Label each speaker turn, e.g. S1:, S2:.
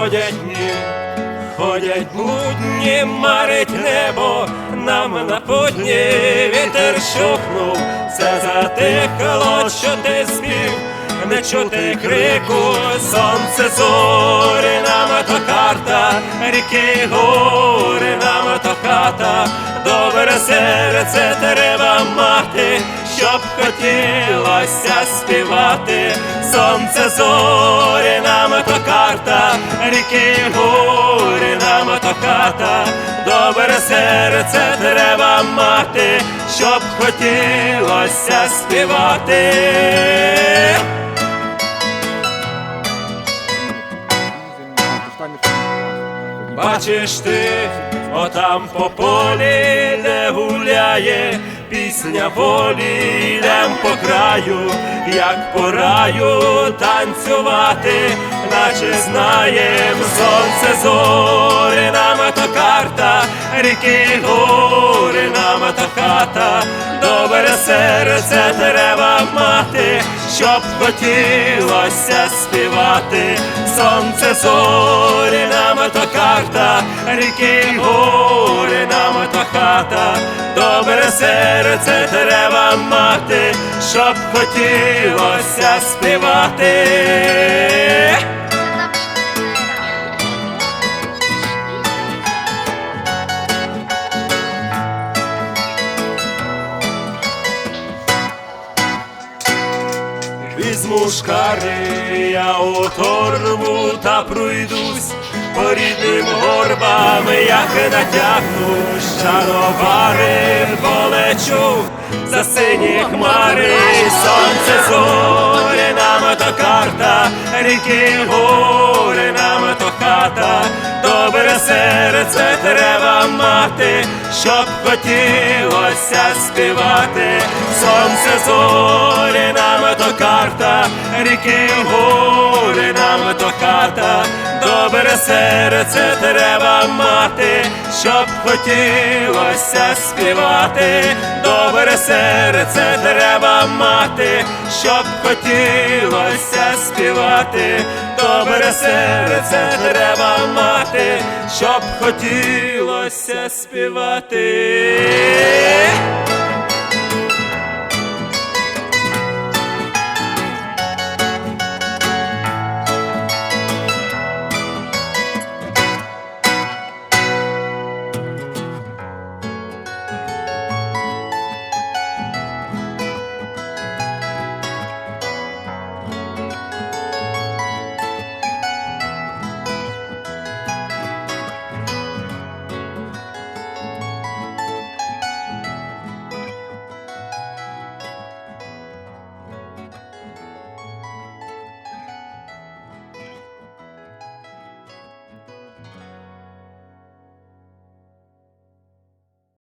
S1: ходять дні, ходять будні, марить небо, нам на подні. Вітер шухнув, все затихало, що ти спів, не чути крику, сонце зорі, нам то карта, ріки, гори, нам то хата, добре серце треба мати, щоб хотілося співати, сонце зорі, нам то карта, ріки, гори, нам то хата, добре серце треба мати, щоб хотілося співати. Бачиш ти, отам по полі, де гуляє пісня волі, по краю, як по раю танцювати, наче знаєм сонце зорі, нам то карта, ріки, гори, нам то хата, добре серце треба мати, щоб хотілося співати, сонце зорі, нам то карта, ріки, гори, нам то хата, добре серце треба мати, щоб хотілося співати. Візьму шкари, я у торбу та пройдусь. По рідним горбам, як натягну шаровари, полечу. За сині хмари, сонце зорі, нам то карта, ріки, гори, нам то хата, добре серце треба мати, щоб хотілося співати, сонце зорі, нам то карта, ріки, гори, нам то хата, добре серце треба мати, щоб хотілося співати, добре серце треба мати, щоб хотілося співати, добре серце треба мати, щоб хотілося співати.